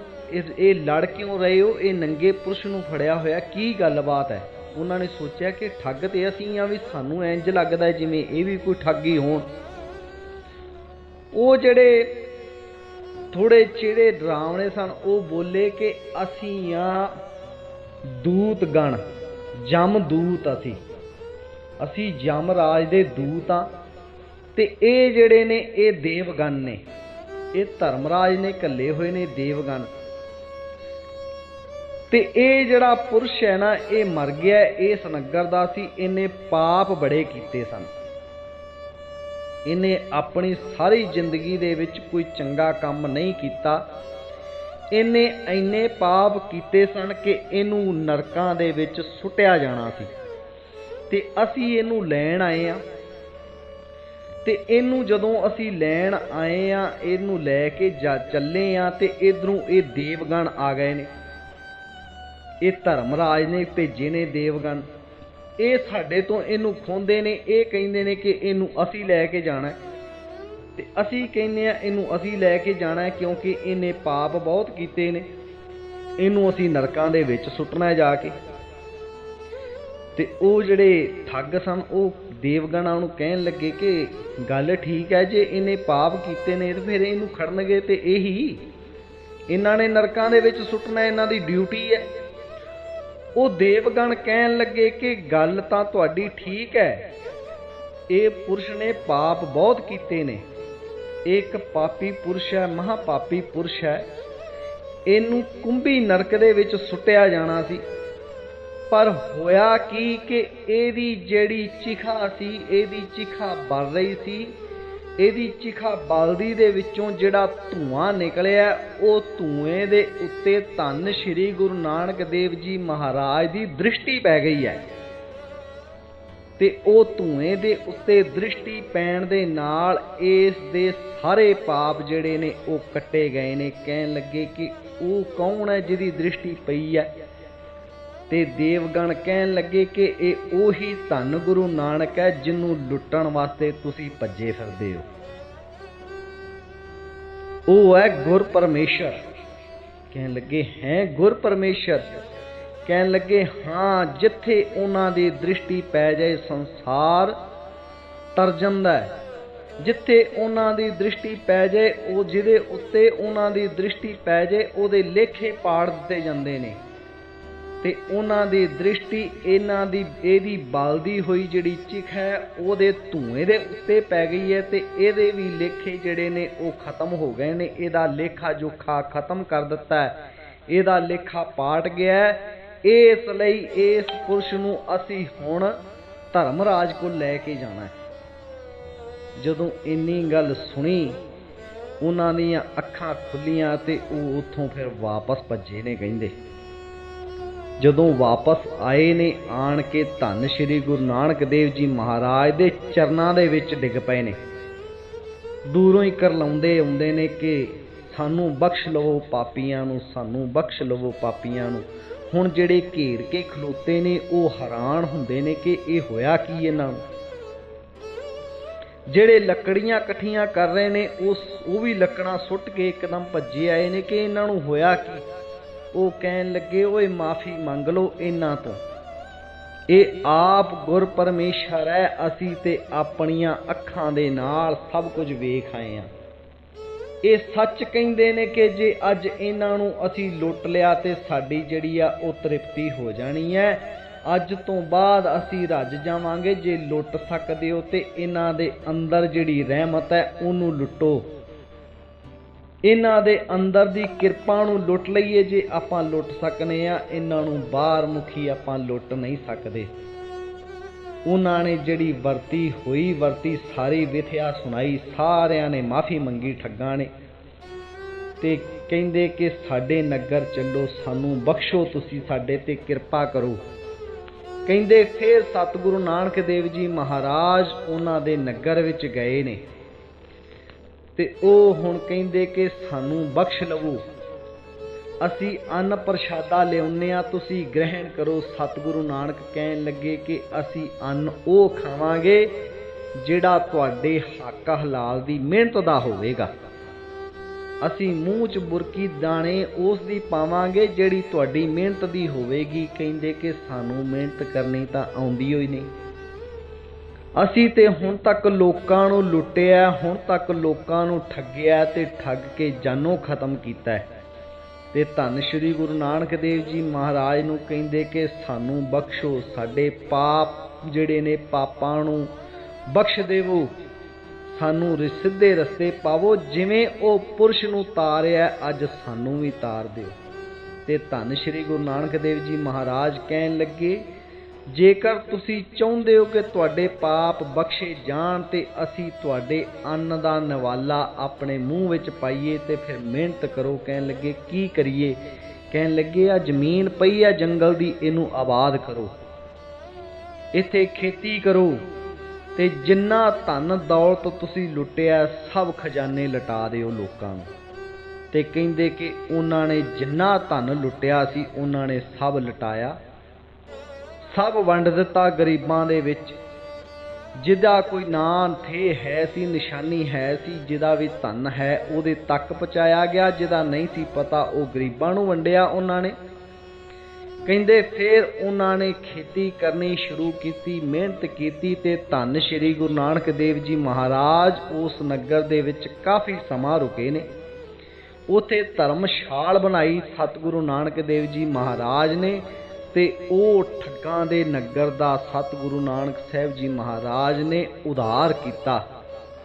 ਇਹ ਲੜ ਕਿਉਂ ਰਹੇ ਹੋ? ਇਹ ਨੰਗੇ ਪੁਰਸ਼ ਨੂੰ ਫੜਿਆ ਹੋਇਆ, ਕੀ ਗੱਲਬਾਤ ਹੈ? ਉਹਨਾਂ ਨੇ ਸੋਚਿਆ ਕਿ ਠੱਗ ਤੇ ਅਸੀਂ ਆ ਵੀ ਸਾਨੂੰ ਇੰਜ ਲੱਗਦਾ ਜਿਵੇਂ ਇਹ ਵੀ ਕੋਈ ਠੱਗੀ ਹੋਣ। ਉਹ ਜਿਹੜੇ ਥੋੜੇ ਚਿਹਰੇ ਡਰਾਵਣੇ ਸਨ। ਉਹ ਬੋਲੇ ਕਿ ਅਸੀਂ ਆ ਦੂਤ ਗਣ, ਜਮ ਦੂਤ ਅਸੀਂ। ਅਸੀਂ ਜਮ ਰਾਜ ਦੇ ਦੂਤ ਆ ਤੇ ਇਹ ਜਿਹੜੇ ਨੇ, ਇਹ ਦੇਵਗਣ ਨੇ। ਇਹ ਧਰਮਰਾਜ ਨੇ ਕੱਲੇ ਹੋਏ ਨੇ ਦੇਵਗਣ। ਤੇ ਇਹ ਜਿਹੜਾ ਪੁਰਸ਼ ਹੈ ਨਾ, ਇਹ ਮਰ ਗਿਆ, ਇਹ ਸਨਗਰ ਦਾ ਸੀ, ਇਹਨੇ ਪਾਪ ਬੜੇ ਕੀਤੇ ਸਨ। ਇਹਨੇ ਆਪਣੀ ਸਾਰੀ ਜ਼ਿੰਦਗੀ ਦੇ ਵਿੱਚ ਕੋਈ ਚੰਗਾ ਕੰਮ ਨਹੀਂ ਕੀਤਾ। ਇਹਨੇ ਇੰਨੇ ਪਾਪ ਕੀਤੇ ਸਨ ਕਿ ਇਹਨੂੰ ਨਰਕਾਂ ਦੇ ਵਿੱਚ ਸੁੱਟਿਆ ਜਾਣਾ ਸੀ। ਤੇ ਅਸੀਂ ਇਹਨੂੰ ਲੈਣ ਆਏ ਆ ਤੇ ਇਹਨੂੰ ਜਦੋਂ ਅਸੀਂ ਲੈਣ ਆਏ ਆ ਇਹਨੂੰ ਲੈ ਕੇ ਜਾ ਚੱਲੇ ਆ ਤੇ ਇਧਰੋਂ ਇਹ ਦੇਵਗਣ ਆ ਗਏ ਨੇ। ਇਹ ਧਰਮਰਾਜ ਨੇ ਭੇਜੇ ਨੇ ਦੇਵਗਣ ਇਹ ਸਾਡੇ ਤੋਂ ਇਹਨੂੰ ਖੋਂਦੇ ਨੇ, ਇਹ ਕਹਿੰਦੇ ਨੇ ਕਿ ਇਹਨੂੰ ਅਸੀਂ ਲੈ ਕੇ ਜਾਣਾ ਹੈ। ਤੇ ਅਸੀਂ ਕਹਿੰਦੇ ਆ ਇਹਨੂੰ ਅਸੀਂ ਲੈ ਕੇ ਜਾਣਾ ਕਿਉਂਕਿ ਇਹਨੇ ਪਾਪ ਬਹੁਤ ਕੀਤੇ ਨੇ। ਇਹਨੂੰ ਅਸੀਂ ਨਰਕਾਂ ਦੇ ਵਿੱਚ ਸੁੱਟਣਾ ਜਾ ਕੇ। ਤੇ ਉਹ ਜਿਹੜੇ ਠੱਗ ਸਨ, ਉਹ ਦੇਵਗਣਾ ਨੂੰ ਕਹਿਣ ਲੱਗੇ ਕਿ ਗੱਲ ਠੀਕ ਹੈ, ਜੇ ਇਹਨੇ ਪਾਪ ਕੀਤੇ ਨੇ ਤੇ ਫਿਰ ਇਹਨੂੰ ਖੜਨਗੇ ਤੇ ਇਹੀ ਇਹਨਾਂ ਨੇ ਨਰਕਾਂ ਦੇ ਵਿੱਚ ਸੁੱਟਣਾ, ਇਹਨਾਂ ਦੀ ਡਿਊਟੀ ਹੈ। ਉਹ ਦੇਵਗਣ ਕਹਿਣ ਲੱਗੇ ਕਿ ਗੱਲ ਤਾਂ ਤੁਹਾਡੀ ਠੀਕ ਹੈ। ਇਹ ਪੁਰਸ਼ ਨੇ ਪਾਪ ਬਹੁਤ ਕੀਤੇ ਨੇ। ਇਹ ਇੱਕ ਪਾਪੀ ਪੁਰਸ਼ ਹੈ, ਮਹਾਪਾਪੀ ਪੁਰਸ਼ ਹੈ। ਇਹਨੂੰ ਕੁੰਭੀ ਨਰਕ ਦੇ ਵਿੱਚ ਸੁੱਟਿਆ ਜਾਣਾ ਸੀ। ਪਰ ਹੋਇਆ ਕੀ ਕਿ ਇਹਦੀ ਜਿਹੜੀ ਚਿਖਾ ਸੀ, ਇਹਦੀ ਚਿਖਾ ਬਲ ਰਹੀ ਸੀ ਇਹਦੀ ਚਿਖਾ ਬਲਦੀ ਦੇ ਵਿੱਚੋਂ ਜਿਹੜਾ ਧੂਆਂ ਨਿਕਲਿਆ, ਉਹ ਧੂਏ ਦੇ ਉੱਤੇ ਧੰਨ ਸ਼੍ਰੀ ਗੁਰੂ ਨਾਨਕ ਦੇਵ ਜੀ ਮਹਾਰਾਜ ਦੀ ਦ੍ਰਿਸ਼ਟੀ ਪੈ ਗਈ ਹੈ। ਤੇ ਉਹ ਧੂਏ ਦੇ ਉੱਤੇ ਦ੍ਰਿਸ਼ਟੀ ਪੈਣ ਦੇ ਨਾਲ ਇਸ ਦੇ ਸਾਰੇ ਪਾਪ ਜਿਹੜੇ ਨੇ, ਉਹ ਕੱਟੇ ਗਏ ਨੇ। ਕਹਿਣ ਲੱਗੇ ਕਿ ਉਹ ਕੌਣ ਹੈ ਜਿਹਦੀ ਦ੍ਰਿਸ਼ਟੀ ਪਈ ਹੈ? ਤੇ ਦੇਵਗਣ ਕਹਿਣ ਲੱਗੇ ਕਿ ਇਹ ਉਹੀ ਧੰਨ ਗੁਰੂ ਨਾਨਕ ਹੈ ਜਿਹਨੂੰ ਲੁੱਟਣ ਵਾਸਤੇ ਤੁਸੀਂ ਭੱਜੇ ਫਿਰਦੇ ਹੋ। ਉਹ ਹੈ ਗੁਰ ਪਰਮੇਸ਼ਰ। ਕਹਿਣ ਲੱਗੇ, ਹੈ ਗੁਰ ਪਰਮੇਸ਼ਰ? ਕਹਿਣ ਲੱਗੇ, ਹਾਂ, ਜਿੱਥੇ ਉਹਨਾਂ ਦੀ ਦ੍ਰਿਸ਼ਟੀ ਪੈ ਜਾਏ ਸੰਸਾਰ ਤਰ ਜਾਂਦਾ ਹੈ। ਜਿੱਥੇ ਉਹਨਾਂ ਦੀ ਦ੍ਰਿਸ਼ਟੀ ਪੈ ਜਾਏ, ਉਹ ਜਿਹਦੇ ਉੱਤੇ ਉਹਨਾਂ ਦੀ ਦ੍ਰਿਸ਼ਟੀ ਪੈ ਜਾਏ, ਉਹਦੇ ਲੇਖੇ ਪਾੜ ਦਿੱਤੇ ਜਾਂਦੇ ਨੇ। ਤੇ ਉਹਨਾਂ ਦੀ ਦ੍ਰਿਸ਼ਟੀ, ਇਹਨਾਂ ਦੀ, ਇਹਦੀ ਬਲਦੀ ਹੋਈ ਜਿਹੜੀ ਚਿਖ ਹੈ, ਉਹਦੇ ਧੂਏ ਦੇ ਉੱਤੇ ਪੈ ਗਈ ਹੈ ਤੇ ਇਹਦੇ ਵੀ ਲੇਖੇ ਜਿਹੜੇ ਨੇ ਉਹ ਖਤਮ ਹੋ ਗਏ ਨੇ। ਇਹਦਾ ਲੇਖਾ ਜੋਖਾ ਖਤਮ ਕਰ ਦਿੱਤਾ ਹੈ। ਇਹਦਾ ਲੇਖਾ ਪਾਟ ਗਿਆ ਇਸ ਲਈ ਇਸ ਪੁਰਸ਼ ਨੂੰ ਅਸੀਂ ਹੁਣ ਧਰਮ ਰਾਜ ਕੋਲ ਲੈ ਕੇ ਜਾਣਾ ਹੈ। ਜਦੋਂ ਇੰਨੀ ਗੱਲ ਸੁਣੀ, ਉਹਨਾਂ ਦੀਆਂ ਅੱਖਾਂ ਖੁੱਲੀਆਂ ਤੇ ਉਹ ਉੱਥੋਂ ਫਿਰ ਵਾਪਸ ਭੱਜੇ ਨੇ ਕਹਿੰਦੇ। ਜਦੋਂ ਵਾਪਸ ਆਏ ਨੇ, ਆਣ ਕੇ ਧੰਨ ਸ਼੍ਰੀ ਗੁਰੂ ਨਾਨਕ ਦੇਵ ਜੀ ਮਹਾਰਾਜ ਦੇ ਚਰਨਾਂ ਦੇ ਵਿੱਚ ਡਿੱਗ ਪਏ ਨੇ। ਦੂਰੋਂ ਹੀ ਕਰਲਾਉਂਦੇ ਆਉਂਦੇ ਨੇ ਕਿ ਸਾਨੂੰ ਬਖਸ਼ ਲਵੋ ਪਾਪੀਆਂ ਨੂੰ, ਸਾਨੂੰ ਬਖਸ਼ ਲਵੋ ਪਾਪੀਆਂ ਨੂੰ। ਹੁਣ ਜਿਹੜੇ ਘੇਰ ਕੇ ਖਲੋਤੇ ਨੇ, ਉਹ ਹੈਰਾਨ ਹੁੰਦੇ ਨੇ ਕਿ ਇਹ ਹੋਇਆ ਕੀ ਇਹਨਾਂ ਨੂੰ? ਜਿਹੜੇ ਲੱਕੜੀਆਂ ਇਕੱਠੀਆਂ ਕਰ ਰਹੇ ਨੇ, ਉਸ, ਉਹ ਵੀ ਲੱਕੜਾਂ ਸੁੱਟ ਕੇ ਇੱਕਦਮ ਭੱਜੇ ਆਏ ਨੇ ਕਿ ਇਹਨਾਂ ਨੂੰ ਹੋਇਆ ਕੀ? ਉਹ ਕਹਿਣ ਲੱਗੇ, ਓਏ ਮਾਫੀ ਮੰਗ ਲਓ ਇਹਨਾਂ ਤੋਂ। ਇਹ ਆਪ ਗੁਰ ਪਰਮੇਸ਼ਰ ਹੈ, ਅਸੀਂ ਤੇ ਆਪਣੀਆਂ ਅੱਖਾਂ ਦੇ ਨਾਲ ਸਭ ਕੁਝ ਵੇਖ ਆਏ ਆ ਇਹ ਸੱਚ ਕਹਿੰਦੇ ਨੇ ਕਿ ਜੇ ਅੱਜ ਇਹਨਾਂ ਨੂੰ ਅਸੀਂ ਲੁੱਟ ਲਿਆ ਤੇ ਸਾਡੀ ਜਿਹੜੀ ਆ, ਉਹ ਤ੍ਰਿਪਤੀ ਹੋ ਜਾਣੀ ਹੈ। ਅੱਜ ਤੋਂ ਬਾਅਦ ਅਸੀਂ ਰੱਜ ਜਾਵਾਂਗੇ। ਜੇ ਲੁੱਟ ਸਕਦੇ ਹੋ ਤੇ ਇਹਨਾਂ ਦੇ ਅੰਦਰ ਜਿਹੜੀ ਰਹਿਮਤ ਹੈ, ਉਹਨੂੰ ਲੁੱਟੋ। ਇਹਨਾਂ ਦੇ ਅੰਦਰ ਦੀ ਕਿਰਪਾ ਨੂੰ ਲੁੱਟ ਲਈਏ ਜੇ ਆਪਾਂ ਲੁੱਟ ਸਕਨੇ ਆ, ਇਹਨਾਂ ਨੂੰ ਬਾਹਰ ਮੁਖੀ ਆਪਾਂ ਲੁੱਟ ਨਹੀਂ ਸਕਦੇ। ਉਹਨਾਂ ਨੇ ਜਿਹੜੀ ਵਰਤੀ ਹੋਈ, ਵਰਤੀ ਸਾਰੀ ਵਿਥਿਆ ਸੁਣਾਈ, ਸਾਰਿਆਂ ਨੇ ਮਾਫੀ ਮੰਗੀ, ਠੱਗਾਂ ਨੇ। ਤੇ ਕਹਿੰਦੇ ਕਿ ਸਾਡੇ ਨਗਰ ਚੱਲੋ, ਸਾਨੂੰ ਬਖਸ਼ੋ ਤੁਸੀਂ ਸਾਡੇ ਤੇ ਕਿਰਪਾ ਕਰੋ। ਕਹਿੰਦੇ ਫਿਰ ਸਤਿਗੁਰੂ ਨਾਨਕ ਦੇਵ ਜੀ ਮਹਾਰਾਜ ਉਹਨਾਂ ਦੇ ਨਗਰ ਵਿੱਚ ਗਏ ਨੇ। ਤੇ ਉਹ ਹੁਣ ਕਹਿੰਦੇ ਕਿ ਸਾਨੂੰ ਬਖਸ਼ ਲਵੋ। ਅਸੀਂ ਅੰਨ ਪ੍ਰਸ਼ਾਦਾ ਲਿਆਉਂਦੇ ਆ ਤੁਸੀਂ ਗ੍ਰਹਿਣ ਕਰੋ। ਸਤਿਗੁਰੂ ਨਾਨਕ ਕਹਿਣ ਲੱਗੇ ਕਿ ਅਸੀਂ ਅੰਨ ਉਹ ਖਾਵਾਂਗੇ ਜਿਹੜਾ ਤੁਹਾਡੇ ਹੱਕ ਹਲਾਲ ਦੀ ਮਿਹਨਤ ਦਾ ਹੋਵੇਗਾ। ਅਸੀਂ ਮੂੰਹ 'ਚ ਬੁਰਕੀ ਦਾਣੇ ਉਸ ਦੀ ਪਾਵਾਂਗੇ ਜਿਹੜੀ ਤੁਹਾਡੀ ਮਿਹਨਤ ਦੀ ਹੋਵੇਗੀ। ਕਹਿੰਦੇ ਕਿ ਸਾਨੂੰ ਮਿਹਨਤ ਕਰਨੀ ਤਾਂ ਆਉਂਦੀ ਹੋਈ ਨਹੀਂ। ਅਸੀਂ ਤੇ ਹੁਣ ਤੱਕ ਲੋਕਾਂ ਨੂੰ ਲੁੱਟਿਆ, ਹੁਣ ਤੱਕ ਲੋਕਾਂ ਨੂੰ ਠੱਗਿਆ ਤੇ ਠੱਗ ਕੇ ਜਾਨੋਂ ਖਤਮ ਕੀਤਾ ਹੈ। ਤੇ ਧੰਨ ਸ਼੍ਰੀ ਗੁਰੂ ਨਾਨਕ ਦੇਵ ਜੀ ਮਹਾਰਾਜ ਨੂੰ ਕਹਿੰਦੇ ਕਿ ਸਾਨੂੰ ਬਖਸ਼ੋ, ਸਾਡੇ ਪਾਪ ਜਿਹੜੇ ਨੇ ਪਾਪਾਂ ਨੂੰ ਬਖਸ਼ ਦੇਵੋ। ਸਾਨੂੰ ਰ- ਸਿੱਧੇ ਰਸਤੇ ਪਾਵੋ, ਜਿਵੇਂ ਉਹ ਪੁਰਸ਼ ਨੂੰ ਤਾਰਿਆ, ਅੱਜ ਸਾਨੂੰ ਵੀ ਤਾਰ ਦਿਓ। ਤੇ ਧੰਨ ਸ਼੍ਰੀ ਗੁਰੂ ਨਾਨਕ ਦੇਵ ਜੀ ਮਹਾਰਾਜ ਕਹਿਣ ਲੱਗੇ ਜੇਕਰ ਤੁਸੀਂ ਚਾਹੁੰਦੇ ਹੋ ਕਿ ਤੁਹਾਡੇ ਪਾਪ ਬਖਸ਼ੇ ਜਾਣ ਤੇ ਅਸੀਂ ਤੁਹਾਡੇ ਅੰਨ ਦਾ ਨਵਾਲਾ ਆਪਣੇ ਮੂੰਹ ਵਿੱਚ ਪਾਈਏ ਤੇ ਫਿਰ ਮਿਹਨਤ ਕਰੋ, ਕਹਿਣ ਲੱਗੇ, ਕੀ ਕਰੀਏ? ਕਹਿਣ ਲੱਗੇ, ਆ ਜ਼ਮੀਨ ਪਈ ਆ ਜੰਗਲ ਦੀ, ਇਹਨੂੰ ਆਬਾਦ ਕਰੋ। ਇੱਥੇ ਖੇਤੀ ਕਰੋ ਤੇ ਜਿੰਨਾ ਧਨ ਦੌਲਤ ਤੁਸੀਂ ਲੁੱਟਿਆ, ਸਭ ਖਜ਼ਾਨੇ ਲਟਾ ਦਿਓ ਲੋਕਾਂ ਨੂੰ। ਤੇ ਕਹਿੰਦੇ ਕਿ ਉਹਨਾਂ ਨੇ ਜਿੰਨਾ ਧਨ ਲੁੱਟਿਆ ਸੀ, ਉਹਨਾਂ ਨੇ ਸਭ ਲਟਾਇਆ। ਸਭ ਵੰਡ ਦਿੱਤਾ ਗਰੀਬਾਂ ਦੇ ਵਿੱਚ। ਜਿਹਦਾ ਕੋਈ ਨਾਂ ਥੇ ਹੈ ਸੀ, ਨਿਸ਼ਾਨੀ ਹੈ ਸੀ, ਜਿਹਦਾ ਵੀ ਧਨ ਹੈ, ਉਹਦੇ ਤੱਕ ਪਹੁੰਚਾਇਆ ਗਿਆ। ਜਿਹਦਾ ਨਹੀਂ ਸੀ ਪਤਾ, ਉਹ ਗਰੀਬਾਂ ਨੂੰ ਵੰਡਿਆ ਉਹਨਾਂ ਨੇ। ਕਹਿੰਦੇ ਫਿਰ ਉਹਨਾਂ ਨੇ ਖੇਤੀ ਕਰਨੀ ਸ਼ੁਰੂ ਕੀਤੀ, ਮਿਹਨਤ ਕੀਤੀ ਤੇ ਧੰਨ ਸ਼੍ਰੀ ਗੁਰੂ ਨਾਨਕ ਦੇਵ ਜੀ ਮਹਾਰਾਜ ਉਸ ਨਗਰ ਦੇ ਵਿੱਚ ਕਾਫੀ ਸਮਾਂ ਰੁਕੇ ਨੇ। ਉਥੇ ਧਰਮਸ਼ਾਲ ਬਣਾਈ ਸਤਿਗੁਰੂ ਨਾਨਕ ਦੇਵ ਜੀ ਮਹਾਰਾਜ ਨੇ। ਤੇ ਉਹ ਠੱਗਾਂ ਦੇ ਨਗਰ ਦਾ ਸਤਿਗੁਰੂ ਨਾਨਕ ਸਾਹਿਬ ਜੀ ਮਹਾਰਾਜ ਨੇ ਉਧਾਰ ਕੀਤਾ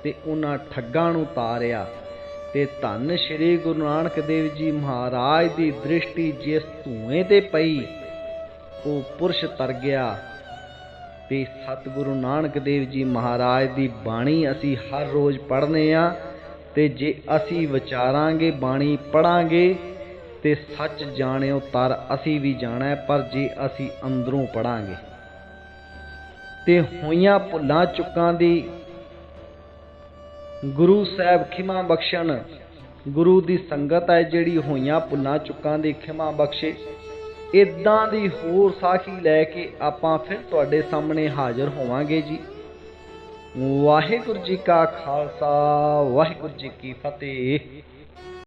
ਤੇ ਉਹਨਾਂ ਠੱਗਾਂ ਨੂੰ ਤਾਰਿਆ ਤੇ ਧੰਨ ਸ਼੍ਰੀ ਗੁਰੂ ਨਾਨਕ ਦੇਵ ਜੀ ਮਹਾਰਾਜ ਦੀ ਦ੍ਰਿਸ਼ਟੀ ਜਿਸ ਧੂਏ ਤੇ ਪਈ, ਉਹ ਪੁਰਸ਼ ਤਰ ਗਿਆ ਤੇ ਸਤਿਗੁਰੂ ਨਾਨਕ ਦੇਵ ਜੀ ਮਹਾਰਾਜ ਦੀ ਬਾਣੀ ਅਸੀਂ ਹਰ ਰੋਜ਼ ਪੜ੍ਹਨੇ ਆ ਤੇ ਜੇ ਅਸੀਂ ਵਿਚਾਰਾਂਗੇ, ਬਾਣੀ ਪੜਾਂਗੇ ਤੇ ਸੱਚ ਜਾਣਿਓ ਤਰ ਅਸੀਂ ਵੀ ਜਾਣਾ, ਪਰ ਜੇ ਅਸੀਂ ਅੰਦਰੋਂ ਪੜਾਂਗੇ। ਤੇ ਹੋਈਆਂ ਭੁੱਲਾਂ ਚੁੱਕਾਂ ਦੀ ਗੁਰੂ ਸਾਹਿਬ ਖਿਮਾ ਬਖਸ਼ਣ। ਗੁਰੂ ਦੀ ਸੰਗਤ ਹੈ ਜਿਹੜੀ ਹੋਈਆਂ ਭੁੱਲਾਂ ਚੁੱਕਾਂ ਦੀ ਖਿਮਾ ਬਖਸ਼ੇ। ਇਦਾਂ ਦੀ ਹੋਰ ਸਾਖੀ ਲੈ ਕੇ ਆਪਾਂ ਫਿਰ ਤੁਹਾਡੇ ਸਾਹਮਣੇ ਹਾਜ਼ਰ ਹੋਵਾਂਗੇ ਜੀ। ਵਾਹਿਗੁਰੂ ਜੀ ਕਾ ਖਾਲਸਾ, ਵਾਹਿਗੁਰੂ ਜੀ ਕੀ ਫਤਿਹ।